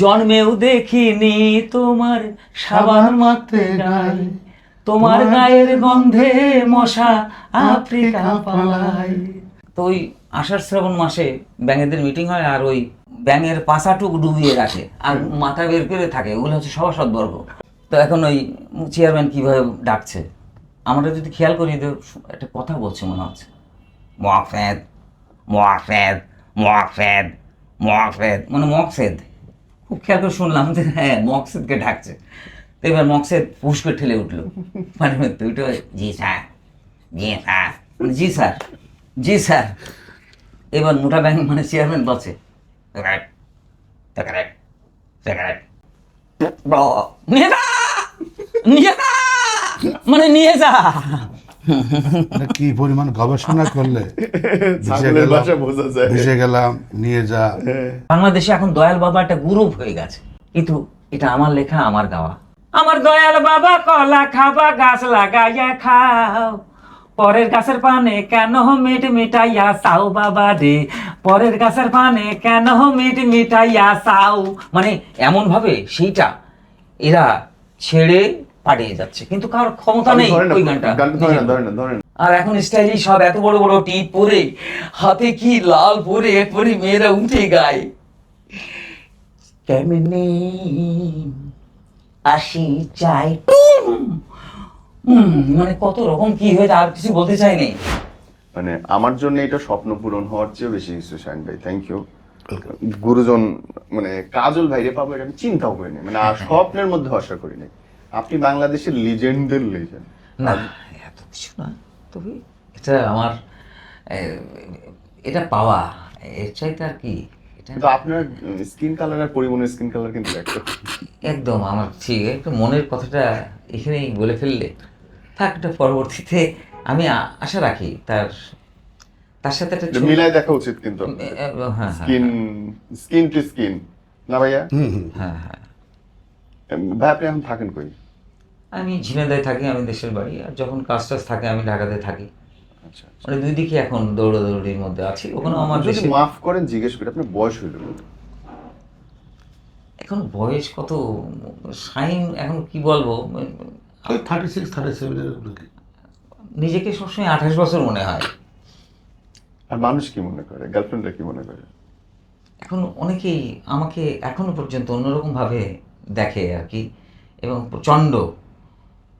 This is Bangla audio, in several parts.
জন্মেও দেখিনি তোমার সাবান মাত্রে গায়ে। তোমার গায়ের গন্ধে মশা আফ্রিকা পালায়। তো ওই আষাঢ় শ্রাবণ মাসে ব্যাঙেদের মিটিং হয় আর ওই ব্যাঙের পাশাটুক ডুবিয়ে রাখে। আর মাথা বের করে থাকে ওগুলো হচ্ছে সভাসদবর্গ তো এখন ওই চেয়ারম্যান কীভাবে ডাকছে? আমরা যদি খেয়াল করি তো একটা কথা বলছে মনে হচ্ছে। মোয়াফেদ মোয়াফেদ মোয়াফেদ মোয়াফেদ মানে মকসেদ। খুব করে শুনলাম যে হ্যাঁ মকসেদকে ঢাকছে তো এবার মকসেদ করে ঠেলে উঠল। মানে দুটো জি স্যার জি স্যার। মানে, জি স্যার জি স্যার। এবার মোটা ব্যাংক মানে চেয়ারম্যান বলছে "সিগারেট, সিগারেট, সিগারেট। ব- নিয়ে যা নিয়ে যা মানে নিয়ে যা। কি পরিমাণ গবেষণা করলে? ভেসে গেলাম, ভাষা বোঝা যায়। ভেসে গেলাম নিয়ে যা। বাংলাদেশে এখন দয়াল বাবা একটা গ্রুপ হয়ে গেছে। কিন্তু এটা আমার লেখা আমার গাওয়া। আমার দয়াল বাবা কলা খাবা গাছ লাগাইয়া খাও। পরের গাছের পানে কেন মিট মিটাইয়া সাও বাবা রে? পরের গাছের পানে কেন মিট মিটাইয়া সাও মানে এমন ভাবে সেইটা এরা ছেড়ে পাঠিয়ে যাচ্ছে। কিন্তু কারোর ক্ষমতা নেই ওই গানটা। আর এখন স্টাইলিশ সব এত বড় বড় টিপ পরে হাতে কি লাল পরে এরপরে মেয়েরা উঠে গায়। কেমনে আসি চাই। মানে কত রকম কি হয়েছে আর কিছু বলতে চাইনি মানে আমার জন্য এটা স্বপ্ন পূরণ হওয়ার চেয়েও বেশি কিছু শাইন ভাই থ্যাংক ইউ গুরুজন মানে কাজল ভাইরে পাবো এটা আমি চিন্তাও করিনি মানে আর স্বপ্নের মধ্যে আশা করিনি। আপনি বাংলাদেশের লিজেন্ডের লিজেন্ড না এত কিছু না। তবে এটা আমার এটা পাওয়া। এর চাইতে আর কি এটা কিন্তু আপনার স্কিন কালার আর পরিমণের স্কিন কালার কিন্তু একটা একদম আমার ঠিক একটু মনের কথাটা এখানেই বলে ফেললে। থাক এটা পরবর্তীতে আমি আশা রাখি তার তার সাথে একটা মিলাই দেখা উচিত কিন্তু। স্কিন স্কিন টু স্কিন না ভাইয়া? হুম হুম। হ্যাঁ হ্যাঁ। ভাই আপনি এখন থাকেন কই? আমি ঝিনাইদায় থাকি আমি দেশের বাড়ি আর যখন কাজ টাজ থাকে আমি ঢাকাতে থাকি। আচ্ছা মানে দুই দিকে এখন দৌড়াদৌড়ির মধ্যে আছি ওখানে আমার যদি দেশে মাফ করেন জিজ্ঞেস করি আপনার বয়স হইল? এখন বয়স কত? সাইন এখন কি বলব? থার্টি সিক্স থার্টি সেভেনের নাকি নিজেকে সবসময় আঠাশ বছর মনে হয়। আর মানুষ কি মনে করে? গার্লফ্রেন্ডরা কি মনে করে? এখন অনেকেই আমাকে এখনও পর্যন্ত অন্যরকম ভাবে দেখে আর কি এবং প্রচণ্ড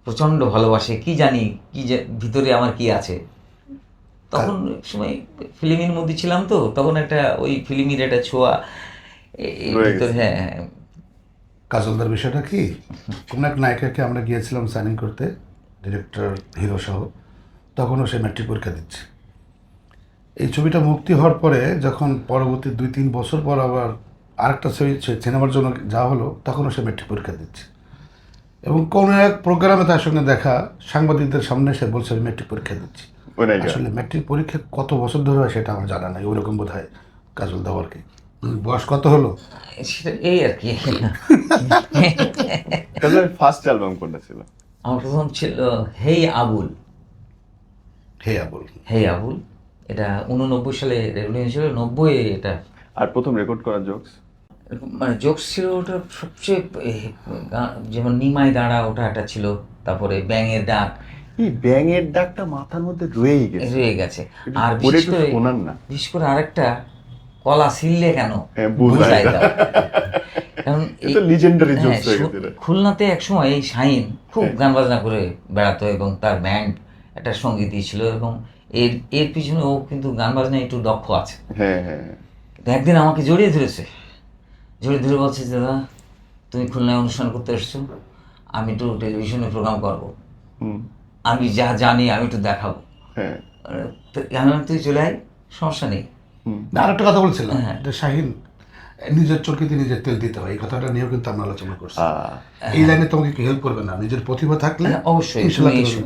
প্রচণ্ড ভালোবাসে কি জানি কি যে ভিতরে আমার কি আছে। তখন সময় ফিল্মের মধ্যে ছিলাম তো তখন একটা ওই ফিল্মের একটা ছোঁয়া ভিতরে হ্যাঁ হ্যাঁ। কাজলদার বিষয়টা কি? কোন এক নায়িকাকে আমরা গিয়েছিলাম সাইনিং করতে ডিরেক্টর হিরো সহ তখনও সে ম্যাট্রিক পরীক্ষা দিচ্ছে। এই ছবিটা মুক্তি হওয়ার পরে যখন পরবর্তী দুই তিন বছর পর আবার আরেকটা ছবি সিনেমার জন্য যা হলো তখনও সে ম্যাট্রিক পরীক্ষা দিচ্ছে। এবং কোনো এক প্রোগ্রামে তার সঙ্গে দেখা সাংবাদিকদের সামনে সে বলছে আমি ম্যাট্রিক পরীক্ষা দিচ্ছি। আসলে ম্যাট্রিক পরীক্ষা কত বছর ধরে হয় সেটা আমার জানা নাই ওরকম বোধ হয় কাজল দেওয়ারকে বয়স কত হলো? সেটা এই আর কি। ফার্স্ট অ্যালবাম কোনটা ছিল? আমার প্রথম ছিল হেই আবুল। হে আবুল। হেই আবুল। এটা উননব্বই সালে রেগুলিং ছিল নব্বই এটা। আর প্রথম রেকর্ড করা জোকস মানে জোকস ছিল ওটা সবচেয়ে যেমন নিমাই দাঁড়া ওটা একটা ছিল তারপরে ব্যাঙের ডাক এই ব্যাঙের ডাকটা মাথার মধ্যে রয়েই গেছে রয়ে গেছে আর বিশেষ করে না। বিশেষ করে আরেকটা কলা সিললে কেন হ্যাঁ, বুঝাই দাও। কারণ legendary হ্যাঁ। খুলনাতে একসময় এই শাহিন খুব হ্যাঁ। গান বাজনা করে বেড়াতো এবং তার ব্যান্ড একটা সংগীত দিয়েছিল এবং এর এর পিছনে ও কিন্তু গান বাজনায় একটু দক্ষ আছে হ্যাঁ হ্যাঁ। একদিন আমাকে জড়িয়ে ধরেছে জড়িয়ে ধরে বলছে দাদা তুমি খুলনায় অনুষ্ঠান করতে এসছো আমি একটু টেলিভিশনে প্রোগ্রাম করব। আমি যা জানি আমি একটু দেখাবো। হ্যাঁ। আমি তুই চলে আয় সমস্যা নেই। না, আরেকটা কথা বলছিলাম হ্যাঁ। শাহিন নিজের চরকিতে নিজের তেল দিতে হয় এই কথাটা নিয়েও কিন্তু আমরা আলোচনা করছি। এই লাইনে তোমাকে কি হেল্প করবে না নিজের প্রতিভা থাকলে হ্যাঁ, অবশ্যই। পারবে।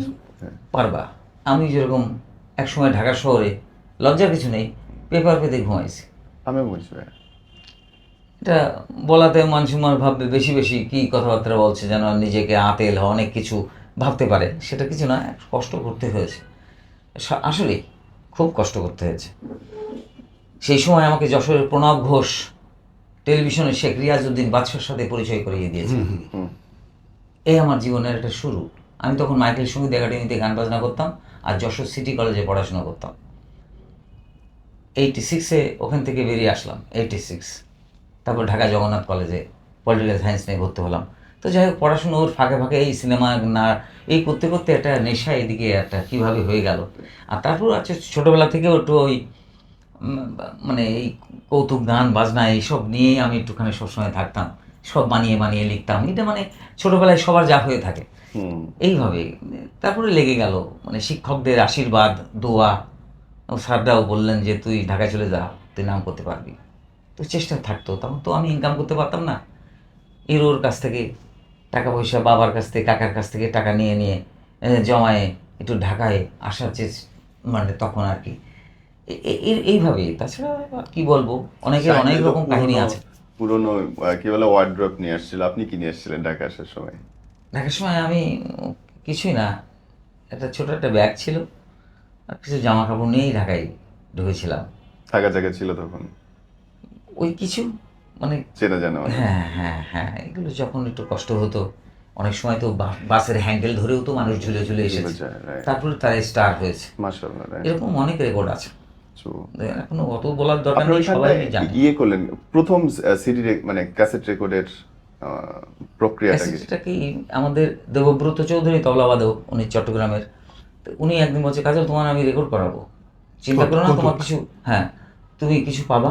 পারবা। আমি যেরকম একসময় ঢাকা শহরে লজ্জার কিছু নেই পেপার পেতে ঘুমাইছি। আমি বুঝবে এটা বলাতে মানুষ মনে ভাববে বেশি বেশি কি কথাবার্তা বলছে যেন নিজেকে আতেল অনেক কিছু ভাবতে পারে। সেটা কিছু না কষ্ট করতে হয়েছে। আসলেই খুব কষ্ট করতে হয়েছে। সেই সময় আমাকে যশোরের প্রণব ঘোষ টেলিভিশনে শেখ রিয়াজউদ্দিন বাদশার সাথে পরিচয় করিয়ে দিয়েছে। এই আমার জীবনের একটা শুরু। আমি তখন মাইকেল সংগীত একাডেমিতে গান বাজনা করতাম আর যশোর সিটি কলেজে পড়াশোনা করতাম। এইটি সিক্সে ওখান থেকে বেরিয়ে আসলাম এইটি সিক্স তারপর ঢাকা জগন্নাথ কলেজে পলিটিক্যাল সায়েন্স নিয়ে ভর্তি হলাম। তো যাই হোক পড়াশুনো ওর ফাঁকে ফাঁকে এই সিনেমা না এই করতে করতে একটা নেশা এদিকে একটা কীভাবে হয়ে গেল। আর তারপর আছে ছোটোবেলা থেকেও একটু ওই মানে এই কৌতুক গান বাজনা এইসব নিয়েই আমি একটুখানি সবসময় থাকতাম। সব বানিয়ে বানিয়ে লিখতাম। এটা মানে ছোটোবেলায় সবার যা হয়ে থাকে। এইভাবে। তারপরে লেগে গেল। মানে শিক্ষকদের আশীর্বাদ দোয়া। ও স্যাররাও বললেন যে তুই ঢাকায় চলে যা তুই নাম করতে পারবি। তো চেষ্টা থাকতো তখন তো আমি ইনকাম করতে পারতাম না। এর ওর কাছ থেকে টাকা পয়সা বাবার কাছ থেকে কাকার কাছ থেকে টাকা নিয়ে নিয়ে জমায়ে একটু ঢাকায় আসার চেস মানে তখন আর কি। এইভাবে তাছাড়া কি বলব? অনেকের অনেক রকম কাহিনী আছে। পুরনো কি বলে ওয়ার্ড্রপ নিয়ে আসছিল। আপনি কি নিয়ে আসছিলেন ঢাকা আসার সময়? ঢাকার সময় আমি কিছুই না। একটা ছোট একটা ব্যাগ ছিল। আর কিছু জামা কাপড় নিয়েই ঢাকায় ঢুকেছিলাম। থাকা জায়গা ছিল তখন? ওই কিছু মানে চেনা জানা। হ্যাঁ হ্যাঁ হ্যাঁ এগুলো যখন একটু কষ্ট হতো অনেক সময় তো বাসের হ্যান্ডেল ধরেও তো মানুষ ঝুলে ঝুলে এসেছে. তারপরে তারা স্টার হয়েছে। এরকম অনেক রেকর্ড আছে। এখনও অত বলার দরকার নেই সবাই জানে। ইয়ে করলেন প্রথম সিডি মানে ক্যাসেট রেকর্ডের প্রক্রিয়াটা কি? ক্যাসেটটা কি? আমাদের দেবব্রত চৌধুরী তবলাবাদক উনি চট্টগ্রামের। উনি একদিন বলছে কাজল তোমার আমি রেকর্ড করাবো। চিন্তা করো না তোমার কিছু হ্যাঁ তুমি কিছু পাবা?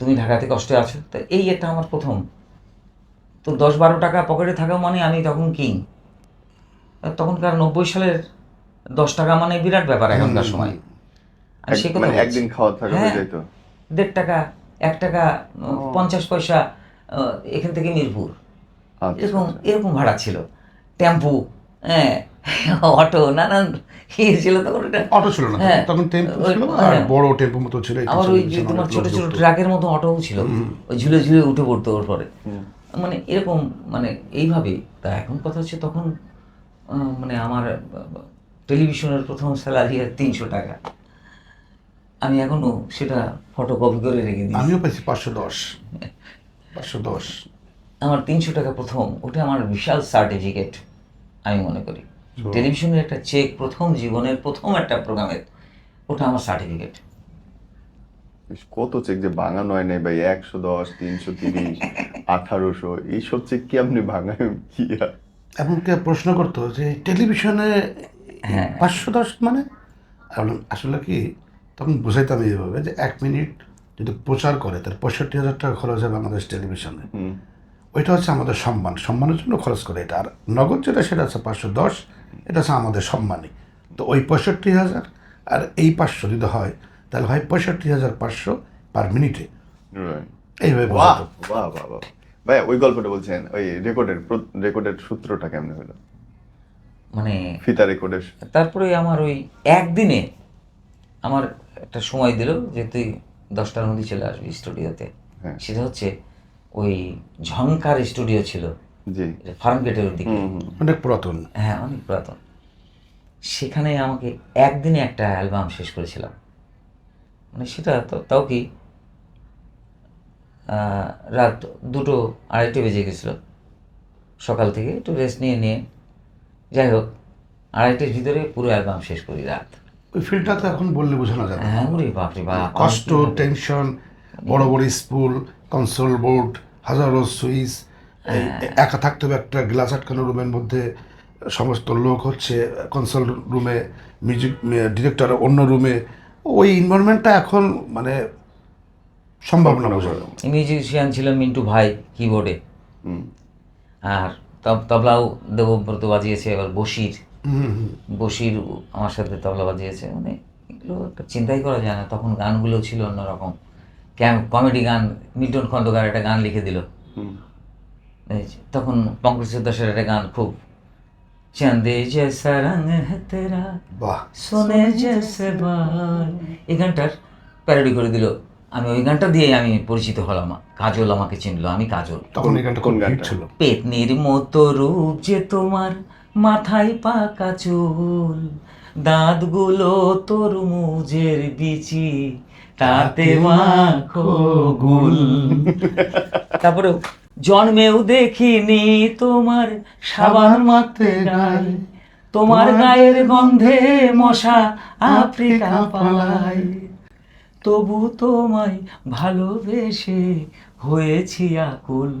তুমি ঢাকাতে কষ্টে আছো? তো এই একটা আমার প্রথম। তো দশ বারো টাকা পকেটে থাকা মানে আমি তখন কিং। তখনকার নব্বই সালের দশ টাকা মানে বিরাট ব্যাপার এখনকার সময়। আর সে কথা মানে একদিন খাওয়া থাকা হ্যাঁ। দেড় টাকা এক টাকা পঞ্চাশ পয়সা এখান থেকে মিরপুর। আচ্ছা, এরকম আচ্ছা। এরকম ভাড়া ছিল। টেম্পু হ্যাঁ অটো নানান ইয়ে ছিল তখন ওটা? অটো ছিল না হ্যাঁ, তখন টেম্পো ছিল আর হ্যাঁ। বড় টেম্পো মতো ছিল আবার ওই যে তোমার ছোট ছোট ট্রাকের মতো অটোও ছিল। ওই ঝুলে ঝুলে উঠে পড়তো ওর পরে। মানে এরকম মানে এইভাবে। তা এখন কথা হচ্ছে তখন মানে আমার টেলিভিশনের প্রথম স্যালারি আর তিনশো টাকা। আমি এখনও সেটা ফটোকপি করে রেখে দিই আমিও পাইছি পাঁচশো দশ। পাঁচশো দশ। আমার তিনশো টাকা প্রথম ওটা আমার বিশাল সার্টিফিকেট আমি মনে করি। টেলিভিশনের একটা চেক প্রথম জীবনের প্রথম একটা প্রোগ্রামের ওটা আমার সার্টিফিকেট বেশ কত চেক যে ভাঙানো হয় নাই ভাই? একশো দশ তিনশো তিরিশ আঠারোশো এইসব চেক কি আপনি ভাঙায় কি আর? এমনকি প্রশ্ন করতো যে টেলিভিশনে হ্যাঁ। পাঁচশো দশ মানে? আসলে কি? তখন বুঝাইতাম এইভাবে যে এক মিনিট যদি প্রচার করে তার পঁয়ষট্টি হাজার টাকা খরচ হয় বাংলাদেশ টেলিভিশনে ওইটা হচ্ছে আমাদের সম্মান। সম্মানের জন্য খরচ করে এটা। আর নগদ যেটা সেটা হচ্ছে পাঁচশো দশ এটা হচ্ছে আমাদের সম্মানই তো ওই পঁয়ষট্টি হাজার আর এই পাঁচশো যদি হয় তাহলে হয় পঁয়ষট্টি হাজার পাঁচশো পার মিনিটে। এইভাবে বাহ বাহ বাহ বাহ। ভাই ওই গল্পটা বলছেন ওই রেকর্ডের রেকর্ডের সূত্রটা কেমন হলো? মানে ফিতা রেকর্ডের তারপরে আমার ওই একদিনে আমার একটা সময় দিল যে তুই দশটার মধ্যে চলে আসবি স্টুডিওতে। হ্যাঁ। সেটা হচ্ছে ওই ঝংকার স্টুডিও ছিল। জি। ফার্ম গেটের দিকে। অনেক পুরাতন। হ্যাঁ অনেক পুরাতন। সেখানে আমাকে একদিনে একটা অ্যালবাম শেষ করেছিলাম। মানে সেটা তো তাও কি? রাত দুটো আড়াইটে বেজে গেছিল। সকাল থেকে একটু রেস্ট নিয়ে নিয়ে। যাই হোক আড়াইটের ভিতরে পুরো অ্যালবাম শেষ করি রাত। ওই ফিল্ডটা তো এখন বললে বোঝানো যাবে। না। হ্যাঁ ওরে বাপরে বাপ। কষ্ট টেনশন বড় বড় স্কুল কনসোল বোর্ড হাজারো সুইচ একা থাকতে হবে একটা গ্লাস আটকানো রুমের মধ্যে সমস্ত লোক হচ্ছে কনসোল রুমে মিউজিক ডিরেক্টর অন্য রুমে ওই ইনভারনমেন্টটা এখন মানে সম্ভাবনা বোঝানো মিউজিশিয়ান ছিল মিন্টু ভাই কিবোর্ডে আর তব তবলাও দেবব্রত বাজিয়েছে এবার বসির। বসির আমার সাথে তবলা বাজিয়েছে মানে এগুলো একটা চিন্তাই করা যায় না তখন গানগুলো ছিল অন্যরকম। কমেডি গান মিল্টন খন্দকার একটা গান লিখে দিল। তখন পঙ্কজ দাসের একটা গান খুব চাঁদে জেসা সোনে জেসে বার এই গানটার প্যারোডি করে দিল। আমি ওই গানটা দিয়ে আমি পরিচিত হলাম। কাজল আমাকে চিনলো আমি কাজল। তখন এই গানটা কোন গান ছিল পেতনির মতো রূপ যে তোমার মাথায় পাকা চুল। দাঁতগুলো তোর মুজের বিচি তাতে মাখো গুল। তারপরে জন্মেও দেখিনি তোমার সাবান মাতে গায়ে তোমার গায়ের গন্ধে মশা আফ্রিকা পালায়। তবু তোমায় ভালোবেসে হয়েছি আকুল।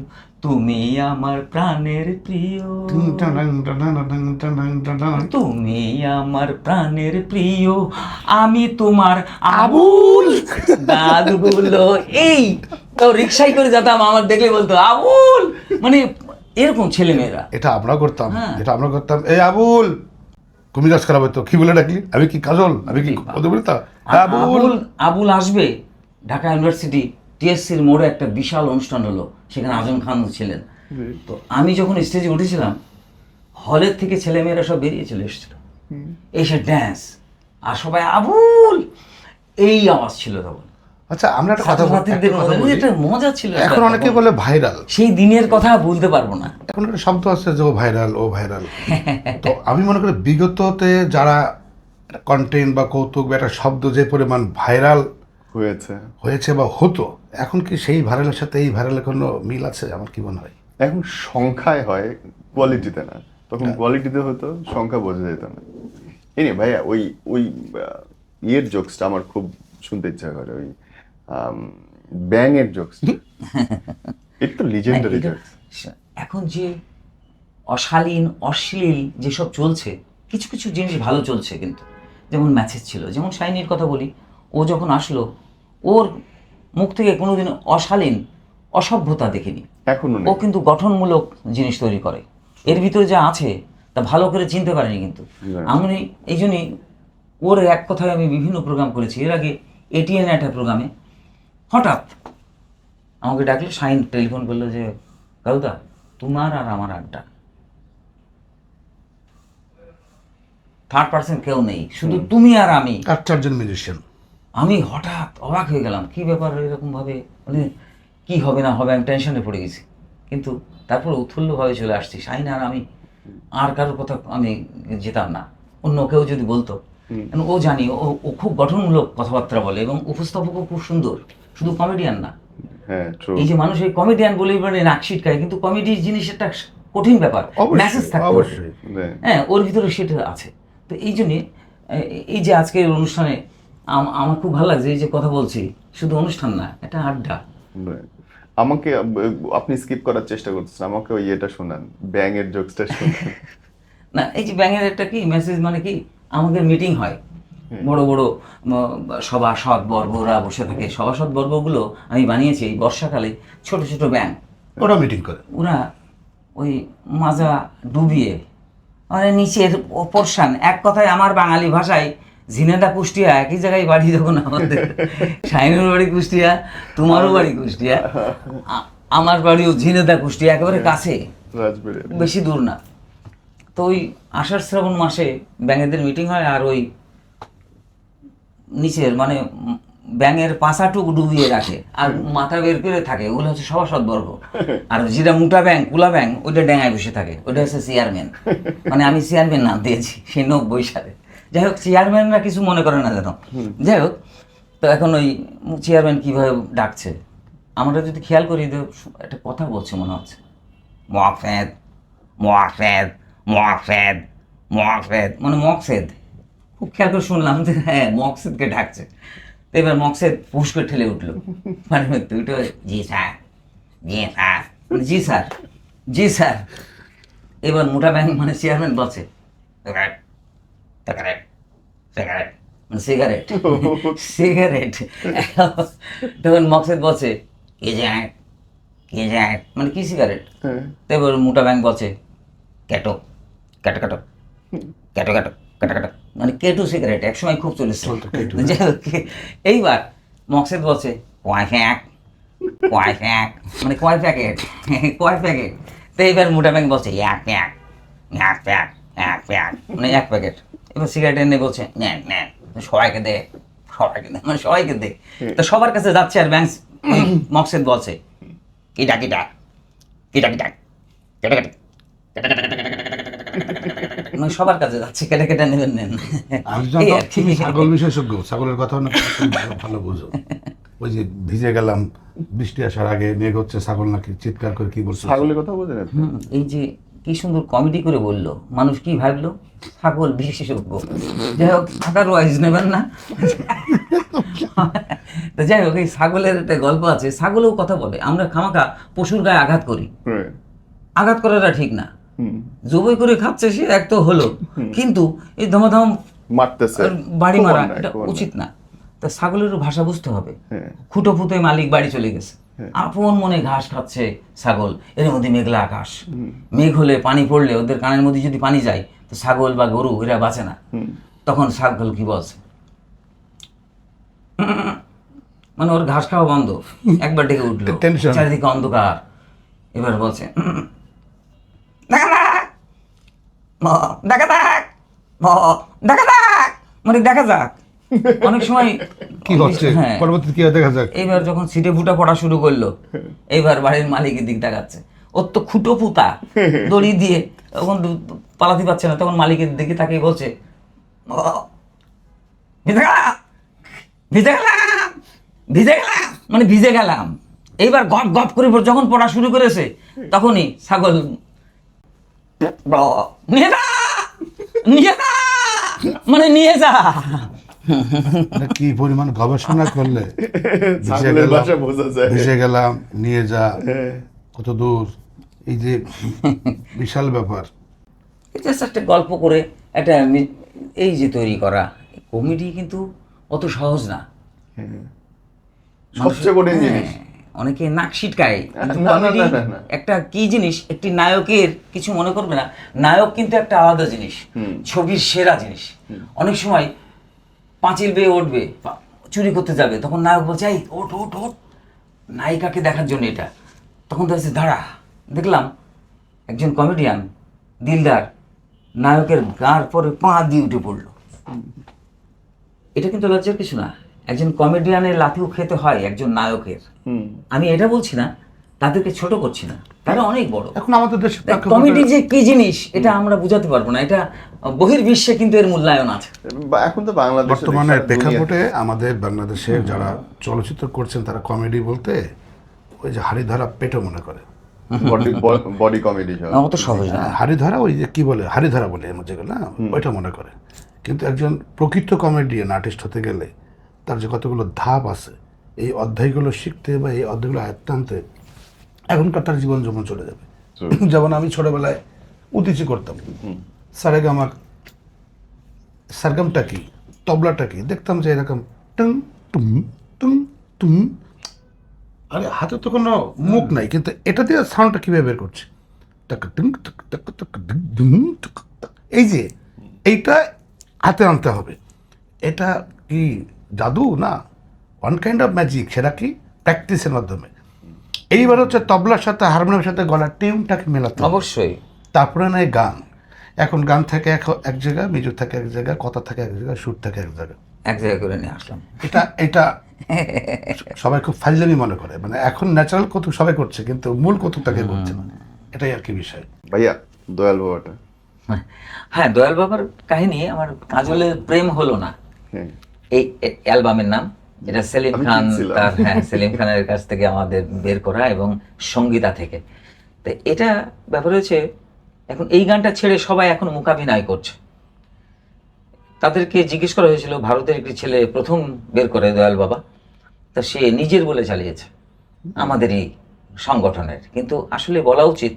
তুমি আমার প্রাণের প্রিয়। তুমি আমার প্রাণের প্রিয়। আমি তোমার আবুল দাদগুলো এই তো রিক্সায় করে যেতাম আমার দেখলে বলতো আবুল! মানে এরকম ছেলে মেয়েরা এটা আমরা করতাম হ্যাঁ। এটা আমরা করতাম। এই আবুল! কুমিরাজ খারাপ হতো কি বলে ডাকলি? আমি কি কাজল? আমি কি হ্যাঁ আবুল! আবুল আসবে ঢাকা ইউনিভার্সিটি। টিএসসির মোড়ে একটা বিশাল অনুষ্ঠান হলো সেখানে আজম খান ছিলেন। তো আমি যখন স্টেজে উঠেছিলাম হলের থেকে ছেলেমেয়েরা সব বেরিয়ে চলে এসেছিল। এসে ড্যান্স আর সবাই আবুল এই আওয়াজ ছিল তখন। আচ্ছা আমরা একটা কথা বলি-। একটা মজা ছিল এখন অনেকে বলে ভাইরাল। সেই দিনের কথা ভুলতে পারব না। এখন একটা শব্দ আছে যে ও ভাইরাল ও ভাইরাল। তো আমি মনে করি বিগততে যারা কন্টেন্ট বা কৌতুক বা একটা শব্দ যে পরিমাণ ভাইরাল হয়েছে। হয়েছে বা হতো এখন কি সেই ভাইরালের সাথে এই ভাইরালের কোনো মিল আছে? আমার কি মনে হয়? এখন সংখ্যায় হয় কোয়ালিটিতে না। তখন কোয়ালিটিতে হতো সংখ্যা বোঝা যেত না। এনে ভাইয়া ওই ওই ইয়ের জোকসটা আমার খুব শুনতে ইচ্ছা করে। ওই ব্যাঙের জোকস এটা তো লিজেন্ডারি জোকস এখন যে অশালীন অশ্লীল যেসব চলছে কিছু কিছু জিনিস ভালো চলছে কিন্তু। যেমন ম্যাচেস ছিল। যেমন শাইনির কথা বলি ও যখন আসলো ওর মুখ থেকে কোনোদিন অশালীন অসভ্যতা দেখিনি। এখনও ও কিন্তু গঠনমূলক জিনিস তৈরি করে। এর ভিতরে যা আছে তা ভালো করে চিনতে পারেনি কিন্তু। আমি এই জন্যই ওর এক কথায় আমি বিভিন্ন প্রোগ্রাম করেছি। এর আগে এটিএন একটা প্রোগ্রামে হঠাৎ আমাকে ডাকলো সাইন টেলিফোন করল যে কাউদা তোমার আর আমার আড্ডা। থার্ড পার্সন কেউ নেই। শুধু তুমি আর আমি। আর চারজন মিউজিশিয়ান আমি হঠাৎ অবাক হয়ে গেলাম কি ব্যাপার এরকম ভাবে মানে কি হবে না হবে আমি টেনশনে পড়ে গেছি। কিন্তু তারপর উৎফুল্লভাবে চলে আসছি। শাহিন আর আমি আর কারোর কথা আমি যেতাম না। অন্য কেউ যদি বলতো। ও জানি ও ও খুব গঠনমূলক কথাবার্তা বলে এবং উপস্থাপকও খুব সুন্দর। শুধু কমেডিয়ান না। হ্যাঁ এই যে মানুষ এই কমেডিয়ান বলে মানে নাক ছিটকায় কিন্তু কমেডি জিনিস একটা কঠিন ব্যাপার। মেসেজ থাকতে অবশ্যই। হ্যাঁ ওর ভিতরে সেটা আছে। তো এই জন্যে এই যে আজকের অনুষ্ঠানে আমার খুব ভালো লাগছে এই যে কথা বলছি। শুধু অনুষ্ঠান না এটা আড্ডা। আমাকে আপনি স্কিপ করার চেষ্টা করতেছেন আমাকে ওই এটা শোনান ব্যাঙের জোকসটা শোনান। না এই যে ব্যাঙের একটা কি মেসেজ মানে কি আমাদের মিটিং হয়। বড় বড় সভাসদ বর্গরা বসে থাকে। সভাসদ বর্গগুলো আমি বানিয়েছি এই বর্ষাকালে ছোট ছোট ব্যাঙ। ওরা মিটিং করে। ওরা ওই মাজা ডুবিয়ে মানে নিচের পোর্শন এক কথায় আমার বাঙালি ভাষায় ঝিনেদা কুষ্টিয়া একই জায়গায় বাড়ি যখন আমাদের। শাহিনুর বাড়ি কুষ্টিয়া তোমারও বাড়ি কুষ্টিয়া। আমার বাড়িও ঝিনেদা কুষ্টিয়া একেবারে কাছে। বেশি দূর না। তো ওই আষাঢ় শ্রাবণ মাসে ব্যাঙেদের মিটিং হয় আর ওই নিচের মানে ব্যাঙের পাশাটুক ডুবিয়ে রাখে। আর মাথা বের করে থাকে ওগুলো হচ্ছে সভাসদ বর্গ আর যেটা মোটা ব্যাং কুলা ব্যাং ওইটা ড্যাঙায় বসে থাকে। ওইটা হচ্ছে চেয়ারম্যান মানে আমি চেয়ারম্যান নাম দিয়েছি সেই নব্বই সালে। যাই হোক চেয়ারম্যানরা কিছু মনে করে না যেন। যাই হোক তো এখন ওই চেয়ারম্যান কীভাবে ডাকছে? আমরা যদি খেয়াল করি তো একটা কথা বলছে মনে হচ্ছে। মকসেদ মকসেদ মকসেদ মকসেদ মানে মকসেদ। খুব খেয়াল করে শুনলাম যে হ্যাঁ মকসেদকে ডাকছে। তো এবার মকসেদ ফুস করে ঠেলে উঠল। মানে তো জি স্যার জি স্যার। জি স্যার জি স্যার। এবার মোটা ব্যাংক মানে চেয়ারম্যান বলছে সিগারেট সিগারেট সিগারেট মানে সিগারেট সিগারেট তখন মকসেদ বলছে কে যায় কে যায় মানে কি সিগারেট হ্যাঁ। তো মোটা ব্যাংক বলছে ক্যাটো ক্যাটো ক্যাটো ক্যাটো ক্যাটো ক্যাটো ক্যাটো মানে কেটু সিগারেট একসময় খুব চলেছে যাই হোক, এইবার মকসেদ বলছে কয় ফ্যাক কয় ফ্যাক মানে কয় প্যাকেট কয় প্যাকেট? তো এইবার মোটা ব্যাংক বলছে এক প্যাক এক প্যাক এক প্যাক মানে এক প্যাকেট। এবার সিগারেট এনে বলছে নেন নেন সবাইকে দে সবাইকে দে মানে সবাইকে দে তো সবার কাছে যাচ্ছে আর ব্যাংক মকসেদ বলছে কিটা কিটা কিটা কিটা কেটে কেটে মানে সবার কাছে যাচ্ছে কেটে কেটে নেবেন নেন ছাগল বিশেষজ্ঞ ছাগলের কথা না ভালো- ভালো বুঝো ওই যে ভিজে গেলাম বৃষ্টি আসার আগে মেঘ হচ্ছে ছাগল নাকি চিৎকার করে কি বলছো ছাগলের কথা বোঝেন এই যে কি সুন্দর কমেডি করে বলল। মানুষ কি ভাবলো? ছাগল বিশেষজ্ঞ যাই হোক থাকার ওয়াইজ নেবেন না। তো যাই হোক এই ছাগলের একটা গল্প আছে। ছাগলেও কথা বলে। আমরা খামাখা পশুর গায়ে আঘাত করি। আঘাত করাটা ঠিক না। জবই করে খাচ্ছে সে এক তো হলো। কিন্তু এই ধমাধম মারতেছে। বাড়ি মারা এটা উচিত না। তা ছাগলেরও ভাষা বুঝতে হবে। হ্যাঁ। খুঁটো ফুটোয় মালিক বাড়ি চলে গেছে। আপন মনে ঘাস খাচ্ছে ছাগল এর মধ্যে মেঘলা আকাশ। মেঘ হলে পানি পড়লে ওদের কানের মধ্যে যদি পানি যায় তো ছাগল বা গরু এরা বাঁচে না। তখন ছাগল কি বলছে? মানে ওর ঘাস খাওয়া বন্ধ। একবার ডেকে উঠল। চারিদিকে অন্ধকার। এবার বলছে "উম, দেখা যাক। দেখা যাক। দেখা যাক। মানে দেখা যাক। অনেক সময় কি হচ্ছে? হ্যাঁ। পরবর্তী কি দেখা যাক। এইবার যখন সিটে ফুটা পড়া শুরু করল এইবার বাড়ির মালিকের দিক দেখাচ্ছে ওর তো খুঁটো পুতা দড়ি দিয়ে তখন পালাতে পারছে না। তখন মালিকের দিকে তাকে বলছে ভিজে গেলাম ভিজে গেলাম মানে ভিজে গেলাম। এইবার গপ গপ করে যখন পড়া শুরু করেছে তখনই ছাগল "ব, নিয়ে যা নিয়ে যা মানে নিয়ে যা। কি পরিমাণ গবেষণা করলে? ভিজে গেলাম, ভাষা বোঝা যায়। ভিজে গেলাম নিয়ে যা হ্যাঁ। কত দূর? এই যে বিশাল ব্যাপার। জাস্ট একটা গল্প করে একটা এই যে তৈরি করা কমেডি কিন্তু অত সহজ না। সবচেয়ে কঠিন হ্যাঁ, জিনিস। অনেকে নাক ছিটকায়। একটা কি জিনিস একটি নায়কের কিছু মনে করবে না। নায়ক কিন্তু একটা আলাদা জিনিস ছবির সেরা জিনিস। অনেক সময় পাঁচিল বেয়ে উঠবে চুরি করতে যাবে। তখন নায়ক বলছে এই ওঠ ওঠ ওঠ। নায়িকাকে দেখার জন্য এটা। তখন দেখছে দাঁড়া। দেখলাম একজন কমেডিয়ান দিলদার নায়কের গার পরে পা দিয়ে উঠে পড়ল। এটা কিন্তু লজ্জার কিছু না। একজন কমেডিয়ানের লাথিও খেতে হয় একজন নায়কের। আমি এটা বলছি না তাদেরকে ছোট করছি না। তারা অনেক বড়। এখন আমাদের দেশে কমেডি যে কি জিনিস এটা আমরা বুঝাতে পারব না। এটা বহির্বিশ্বে কিন্তু এর মূল্যায়ন আছে। এখন তো বাংলাদেশ বর্তমানে প্রেক্ষাপটে আমাদের বাংলাদেশের যারা চলচ্চিত্র করছেন তারা কমেডি বলতে ওই যে হাড়ি ধরা পেটও মনে করে। বডি কমেডি অত সহজ না। হাড়ি ওই যে কি বলে হাড়ি ধরা বলে এর যেগুলো না? ওইটা মনে করে। কিন্তু একজন প্রকৃত কমেডিয়ান আর্টিস্ট হতে গেলে তার যে কতগুলো ধাপ আছে এই অধ্যায়গুলো শিখতে বা এই অধ্যায়গুলো আয়ত্ত আনতে এখনকার তার জীবন যেমন চলে যাবে। যেমন আমি ছোটবেলায় উতিচি করতাম। সারেগা আমার সারগামটা কি তবলাটা কি দেখতাম যে এরকম টুম টুম টুম টুম। আরে হাতে তো কোনো মুখ নাই কিন্তু এটা দিয়ে সাউন্ডটা কীভাবে বের করছে? টাক টুং টাক টাক টাক ডিং ডিং টাক টাক। এই যে এইটা হাতে আনতে হবে। এটা কি জাদু না? ওয়ান কাইন্ড অফ ম্যাজিক সেটা কি? প্র্যাকটিসের মাধ্যমে। এইবার হচ্ছে তবলার সাথে হারমোনিয়ামের সাথে গলার টিউনটাকে মেলাতে অবশ্যই। তারপরে নয় গান। এখন গান থাকে এক এক জায়গায় মিজুর থাকে এক জায়গায় কথা থাকে এক জায়গায় সুর থাকে এক জায়গায়। এক জায়গায় করে নিয়ে আসলাম। এটা এটা সবাই খুব ফাইজলামি মনে করে। মানে এখন ন্যাচারাল কৌতুক সবাই করছে কিন্তু মূল কৌতুকটাকে করছে মানে এটাই আর কি বিষয়। ভাইয়া দয়াল বাবাটা। হ্যাঁ দয়াল বাবার কাহিনী আমার কাজলের প্রেম হলো না। হ্যাঁ। এই অ্যালবামের নাম এটা সেলিম খান তার হ্যাঁ সেলিম খানের কাছ থেকে আমাদের বের করা এবং সঙ্গীতা থেকে। তো এটা ব্যাপার হচ্ছে এখন এই গানটা ছেড়ে সবাই এখন মোকাভিনয় করছে। তাদেরকে জিজ্ঞেস করা হয়েছিল ভারতের একটি ছেলে প্রথম বের করে দয়াল বাবা তা সে নিজের বলে চালিয়েছে আমাদেরই সংগঠনের। কিন্তু আসলে বলা উচিত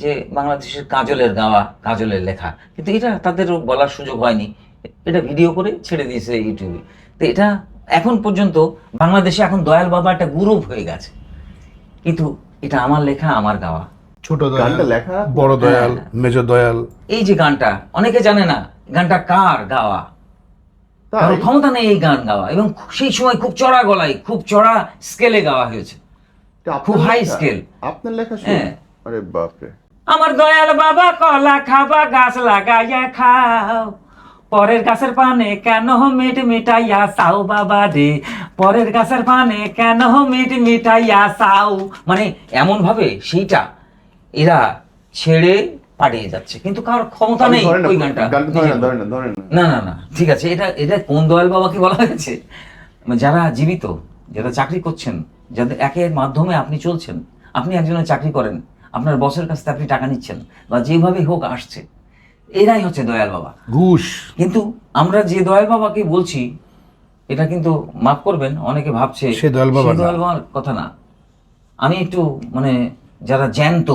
যে বাংলাদেশের কাজলের গাওয়া কাজলের লেখা কিন্তু এটা তাদের বলার সুযোগ হয়নি। এটা ভিডিও করে ছেড়ে দিয়েছে ইউটিউবে। তো এটা এখন পর্যন্ত বাংলাদেশে এখন দয়াল বাবা একটা গ্রুপ হয়ে গেছে। কিন্তু এটা আমার লেখা আমার গাওয়া। ছোট দয়াল লেখা? বড় দয়াল মেজ দয়াল। এই যে গানটা অনেকে জানে না গানটা কার গাওয়া? ক্ষমতা নেই এই গান গাওয়া এবং সেই সময় খুব চড়া গলায় খুব চড়া স্কেলে গাওয়া হয়েছে। খুব হাই স্কেল আপনার লেখা হ্যাঁ। আরে বাপরে। আমার দয়াল বাবা কলা খাবা গাছ লাগাইয়া খাও। পরের গাছের পানে কেন মিট মিটাইয়া সাও বাবা রে? পরের গাছের পানে কেন মিট মিটাইয়া সাও মানে এমন ভাবে সেইটা এরা ছেড়ে পাঠিয়ে যাচ্ছে। কিন্তু কারোর ক্ষমতা নেই না, ওই গানটা। গানটা না, না, না। না না না ঠিক আছে এটা এটা কোন দয়াল বাবাকে বলা হয়েছে? মানে যারা জীবিত যারা চাকরি করছেন যাদের একের মাধ্যমে আপনি চলছেন আপনি একজনের চাকরি করেন আপনার বসের কাছ থেকে আপনি টাকা নিচ্ছেন বা যেভাবে হোক আসছে এরাই হচ্ছে দয়াল বাবা। ঘুষ। কিন্তু আমরা যে দয়াল বাবাকে বলছি এটা কিন্তু মাফ করবেন অনেকে ভাবছে সে দয়াল বাবা দয়াল বাবার কথা না। আমি একটু মানে যারা জ্যান্ত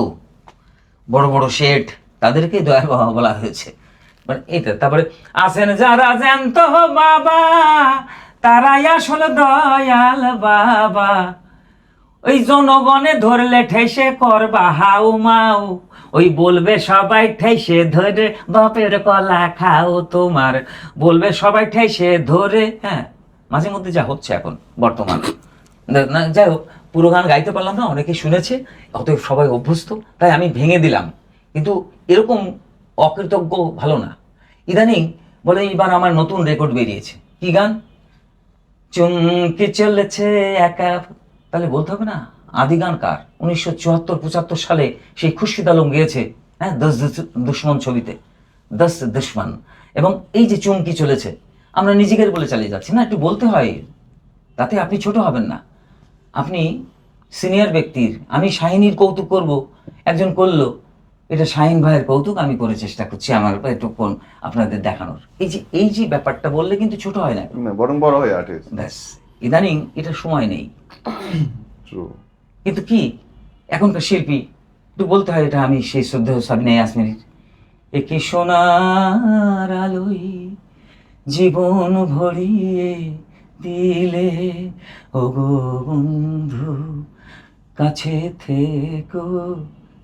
বড় বড় শেঠ তাদেরকে দয়াল বাবা বলা হয়েছে। মানে এটা তারপরে আসেন যারা জ্যান্ত বাবা তারাই আসলে দয়াল বাবা। ওই জনগণে ধরলে ঠেসে করবা হাউ মাউ ওই বলবে সবাই ঠেসে ধরে, বাপের কলা খাও তোমার। বলবে সবাই ঠেসে ধরে হ্যাঁ মাঝে মধ্যে যা হচ্ছে এখন, বর্তমান। যাই হোক, পুরো গান গাইতে পারলাম না, অনেকে শুনেছে, অতএব সবাই অভ্যস্ত, তাই আমি ভেঙে দিলাম। কিন্তু এরকম অকৃতজ্ঞ ভালো না। ইদানিং বলে এইবার আমার নতুন রেকর্ড বেরিয়েছে। কি গান? চুমকি চলেছে একা, তাহলে বলতে হবে না? আদি গান কার? উনিশশো চুয়াত্তর পঁচাত্তর সালে সেই খুশিদ আলম গিয়েছে হ্যাঁ দশ দুশ- দুশ্মন ছবিতে দশ দুশ্মন। এবং এই যে চুমকি চলেছে আমরা নিজেদের বলে চালিয়ে যাচ্ছি। না একটু বলতে হয় তাতে আপনি ছোট হবেন না। আপনি সিনিয়র ব্যক্তির আমি শাহিনীর কৌতুক করব একজন করল এটা শাহিন ভাইয়ের কৌতুক আমি করে চেষ্টা করছি আমার একটু কোন- আপনাদের দেখানোর। এই যে এই যে ব্যাপারটা বললে কিন্তু ছোট হয় না। বরং বড় হয় আর্টিস্ট ব্যাস ইদানিং এটা সময় নেই। কিন্তু কি? এখনকার শিল্পী একটু বলতে হয় এটা আমি সেই শ্রদ্ধেয় সাবিনা ইয়াসমিনের একে সোনার আলোই জীবন ভরিয়ে দিলে? ওগো বন্ধু কাছে থেকো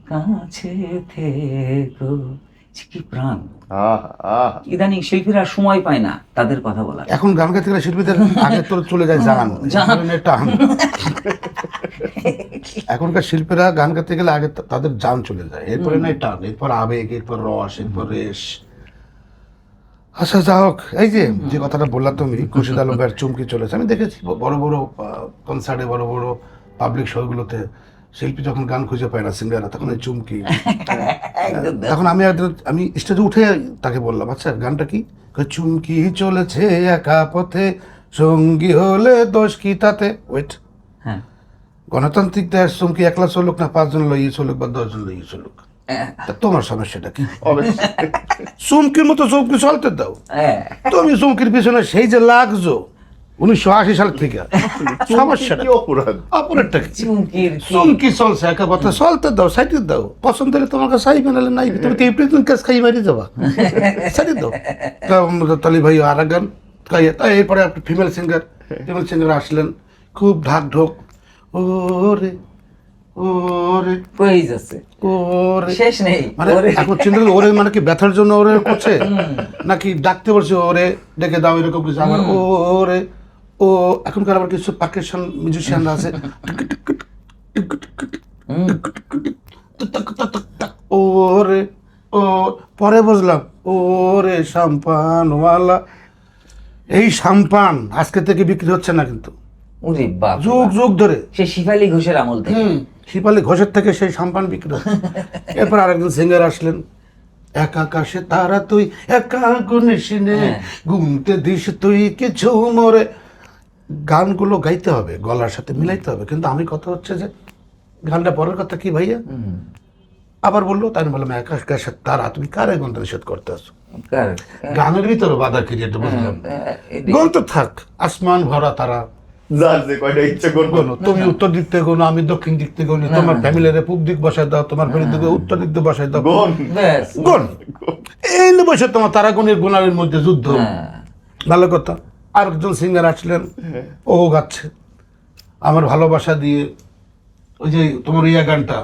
কাছে থেকো। কি প্রাণ? আহ আহ। ইদানিং শিল্পীরা সময় পায় না তাদের কথা বলার। এখন গান গাইতে গেলে শিল্পীদের আগে তো চলে যায় জান জান। এখনকার শিল্পীরা গান গাইতে গেলে আগে তাদের জান চলে যায়। এরপরে নাই টান এরপর আবেগ এরপর রস এরপর রেশ। আচ্ছা যা হোক এই যে যে কথাটা বললাম তুমি খুশিদ আলম ভাইয়ের চুমকি চলেছে। আমি দেখেছি বড় বড় কনসার্টে বড় বড় পাবলিক শোগুলোতে শিল্পী যখন গান খুঁজে পায় না সিঙ্গাররা তখন এই চুমকি। এখন আমি আমি স্টেজে উঠে তাকে বললাম আচ্ছা গানটা কি? চুমকি চলেছে একা পথে সঙ্গী হলে দোষ কি তাতে? ওয়েট গণতান্ত্রিক দেশ চুমকি একলা চলুক না পাঁচজন লইয়ে চলুক বা দশজন লইয়ে চলুক? হ্যাঁ, তোমার সমস্যাটা কি? চুমকির মতো চুমকি চলতে দাও। হ্যাঁ। তুমি চুমকির পিছনে সেই যে লাগছো উনিশশো আশি সাল থেকে। সমস্যাটা অপরাধ? অপরেরটা কি? চুমকি চলছে একা চলতে দাও সাইডে দাও। পছন্দ হলে তোমার কাছে সাই বানালে নাই তুমি কি প্রিজন কাজ খাই মারি যাবা? সাইডে দাও। তালি ভাই আর গান এরপরে আপনি ফিমেল সিঙ্গার ফিমেল সিঙ্গার আসলেন খুব ঢাক ঢোক ওরে ওরে। প্রাইজ আছে ওরে। শেষ নেই মানে এখন চিন্তা ওরে মানে কি ব্যথার জন্য ওরে করছে? নাকি ডাকতে বলছে ওরে ডেকে দাও এরকম কিছু। আমার ওরে ও এখনকার আবার কিছু পাকিস্তান মিউজিশিয়ানরা আছে। ওরে ও পরে বুঝলাম ওরে সাম্পানওয়ালা। এই সাম্পান আজকে থেকে বিক্রি হচ্ছে না কিন্তু। ওরে বাপ যুগ যুগ ধরে। সে শিফালি ঘোষের আমল থেকে। শিপালি ঘোষের থেকে সেই সাম্পান বিক্রি। এরপর আরেকজন সিঙ্গার আসলেন। এক আকাশে তারা তুই একা গুনিসিনে হ্যাঁ। গুনতে দিস তুই কিছু মরে। গানগুলো গাইতে হবে গলার সাথে মিলাইতে হবে। কিন্তু আমি কথা হচ্ছে যে গানটা পরের কথা কি ভাইয়া? আবার বলল তাই আমি বললাম এক আকাশে তারা তুমি কারে গন্ত নিষেধ করতে আসো গানের ভিতরে বাধা ক্রিয়েট বুঝলাম। হ্যাঁ, গন্ত থাক আসমান ভরা তারা। যার যে কয়টা ইচ্ছে করব? তুমি উত্তর দিক থেকে গোনো আমি দক্ষিণ দিক থেকে গোনি তোমার ফ্যামিলির পূব দিক বসায় দাও তোমার ফ্যামিলি দিকে উত্তর দিক দিয়ে বসায় দাও। গন গোন এই বসে তোমার তারাগুনের গুণারের মধ্যে যুদ্ধ। হ্যাঁ, ভালো কথা। আরেকজন সিঙ্গার আসলেন ও গাচ্ছে। আমার ভালোবাসা দিয়ে ওই যে তোমার ইয়া গানটা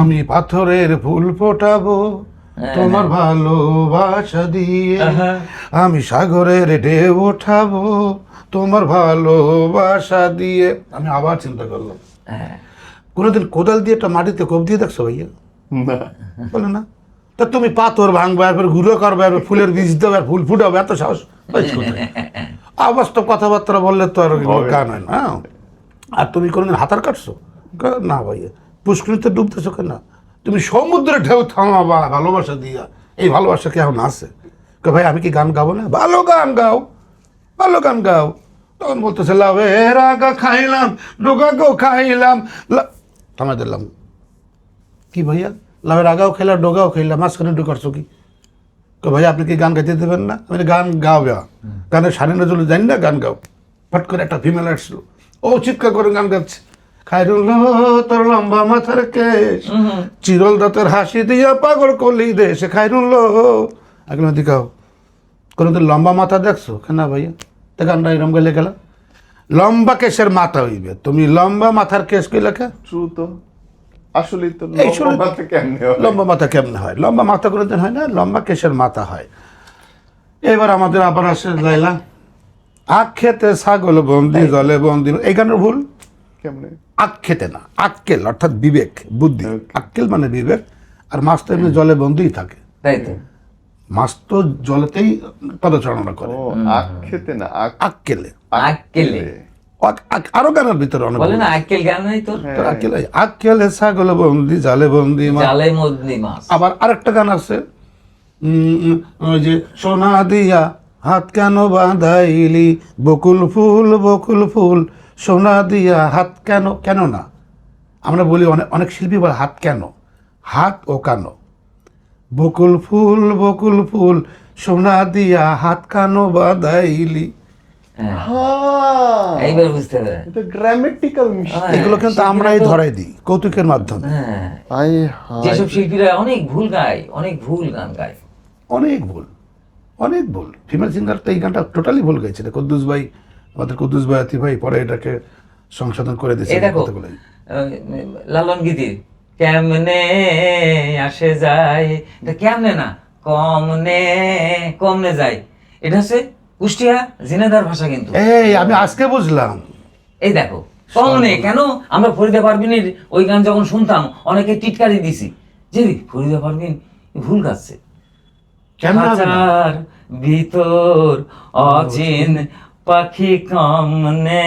আমি পাথরের ফুল ফোটাবো তোমার ভালোবাসা দিয়ে। আমি সাগরের ঢেউ ওঠাবো তোমার ভালোবাসা দিয়ে। আমি আবার চিন্তা করলাম। হ্যাঁ। কোনোদিন কোদাল দিয়ে একটা মাটিতে কোপ দিয়ে দেখছ ভাইয়া? বলে না? তা তুমি পাথর ভাঙবে এরপর গুঁড়ো করবে এরপর ফুলের বীজ দেবে আর ফুল ফুটাবে এত সাহস? অবাস্তব কথাবার্তা বললে তো আর গান হয় না? হ্যাঁ? আর তুমি কোনোদিন হাতার কাটছো? না ভাইয়া। পুষ্করিতে ডুবতেছো কেন? তুমি সমুদ্রে ঢেউ থামাবা ভালোবাসা দিয়া। এই ভালোবাসা কেমন আছে? ভাই আমি কি গান গাবো না? ভালো গান গাও। ভালো গান গাও। তখন বলতেছে লাভের আগা খাইলাম ডোগা গো খাইলাম। থামাই দিলাম। কি ভাইয়া? লাভের আগাও খেলা ডোগাও খেলা মাঝখানে ঢুকারছো কি? তো ভাই আপনি কি গান গাইতে দেবেন না? আমি গান গাও গা গানের সাড়ে নজরে জানি না গান গাও। ফট করে একটা ফিমেল আসলো। ও চিৎকার করে গান গাচ্ছে। খাইরুল তোর লম্বা মাথার কেশ, চিরল দাঁতের হাসি দিয়া পাগল করলি দেশে। খাইরুল আগে দিকাও কোনোদিন লম্বা মাথা দেখছ? কেন ভাইয়া? তো গানটা এরম গেলে গেল। লম্বা কেশের মাথা হইবে। তুমি লম্বা মাথার কেশ কইলে কে? ট্রু তো। আসলে তো লম্বা মাথা কেমনে হয়? লম্বা মাথা কেমনে হয়? লম্বা মাথা কোনোদিন হয় না লম্বা কেশের মাথা হয়। এবার আমাদের আবার আসে লাইলা। আখ খেতে ছাগল বন্দি জলে বন্দি। এই গানের ভুল? কেমনে? আখ খেতে না আক্কেল অর্থাৎ বিবেক বুদ্ধি. আক্কেল মানে বিবেক আর মাছ তো এমনি জলে বন্দিই থাকে। তাই তো। মাছ তো জলেতেই পদচারণা করে। আখ খেতে না আখ আক্কেলে। আক- আক- আরও গানের ভিতরে অনেক বলে না। আক্কেল গান নাই হ্যাঁ। তো আক্কেলে আক্কেলে ছাগল বন্দি জালে বন্দি মাছ। জালে মদনি মাছ। আবার আরেকটা গান আছে। ওই যে সোনা দিয়া হাত কেন বাঁধাইলি? বকুল ফুল বকুল ফুল সোনা দিয়া হাত কেন কেন না? আমরা বলি অনেক অনেক শিল্পী বলে হাত কেন? হাত ও কেন। বকুল ফুল বকুল ফুল সোনা দিয়া হাত কেন বাঁধাইলি। হ্যাঁ, এইবার বুঝতে পারে এটা গ্রামেটিক্যাল হ্যাঁ, এগুলো কিন্তু আমরাই ধরাই দিই কৌতুকের মাধ্যমে। হ্যাঁ। আই যেসব শিল্পীরা অনেক ভুল গায় অনেক ভুল গান গায়। অনেক ভুল অনেক ভুল। ফিমেল সিঙ্গার তো এই গানটা টোটালি ভুল কুদ্দুস ভাই আমাদের কুদ্দুস ভাই আতি ভাই পরে এটাকে সংশোধন করে দিয়েছে লালন গীতির। কেমনে আসে যায়? এটা কেমনে না? কমনে কমনে যায়। এটা হচ্ছে কুষ্টিয়া জিনেদার ভাষা কিন্তু। এই আমি আজকে বুঝলাম। এই দেখো কমনে কেন? আমরা ফরিদা পারবিনের ওই গান যখন শুনতাম অনেকে টিটকারি দিছি। যে ফরিদা পারবিন ভুল গাচ্ছে। খাঁচার ভিতর অচিন পাখি কমনে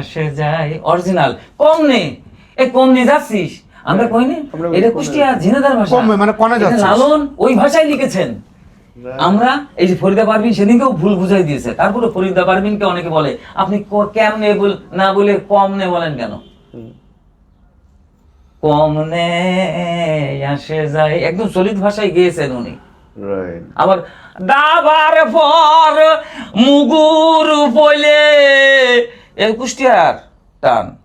আসে যায়। অরিজিনাল কমনে। এ কমনে যাচ্ছিস? আমরা কইনি? আমরা এটা কুষ্টিয়া ঝিনাদার ভাষা। মানে কনে যাচ্ছিস। লালন ওই ভাষায় লিখেছেন। আমরা এই যে ফরিদা পারভিন সেদিনকেও ভুল বুঝাই দিয়েছে। তারপরে ফরিদা পারভিনকে অনেকে বলে আপনি ক- কেমনে বল- না বলে কমনে বলেন কেন? কমনে আসে যায়। একদম চলিত ভাষায় গিয়েছেন উনি। আবার দাবার পর মুগুর বলে এই কুষ্টিয়ার টান।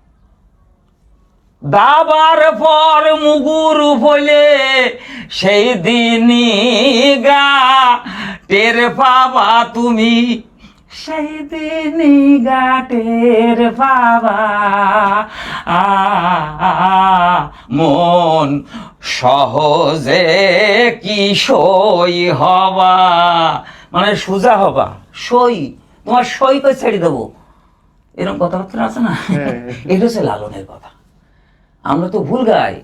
দাবার পর মুগুর বলে সেই দিনই গা টের পাবা তুমি সেই দিনই গা টের পাবা। আ, মন সহজে কি সই হবা? মানে সোজা হবা সই তোমার সই করে ছেড়ে দেবো। এরকম কথাবার্তা আছে না? এটা হচ্ছে লালনের কথা। আমরা তো ভুল গাই।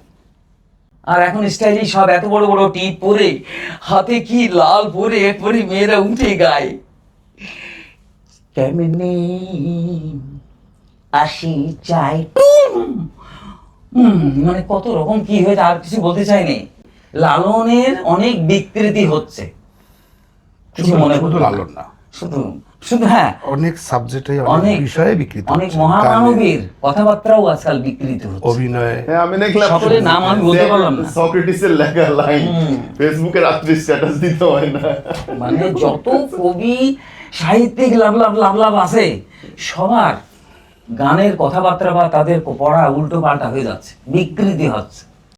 আর এখন স্টাইলি সব এত বড় বড় টিপ পরে হাতে কি লাল পরে পরে মেয়েরা উঠে গায়। কেমনে আসি চাই? মানে কত রকম কি হয়েছে আর কিছু বলতে চাইনি লালনের অনেক বিকৃতি হচ্ছে। কিছু মনে শুধু লালন না। শুধু শুধু হ্যাঁ অনেক সাবজেক্টে অনেক বিষয়ে বিকৃত অনেক মহামানবীর কথাবার্তাও আজকাল বিকৃত হচ্ছে। অভিনয়ে হ্যাঁ আমি দেখলাম সকলের নাম আমি বলতে পারলাম না। সক্রেটিসের লেখা লাইন ফেসবুকে রাত্রি স্ট্যাটাস দিতে হয় না। মানে যত কবি সাহিত্যিক লাভ লাভ লাভ লাভ আছে সবার গানের কথাবার্তা বা তাদের পড়া উল্টো পাল্টা হয়ে যাচ্ছে বিকৃতি হচ্ছে।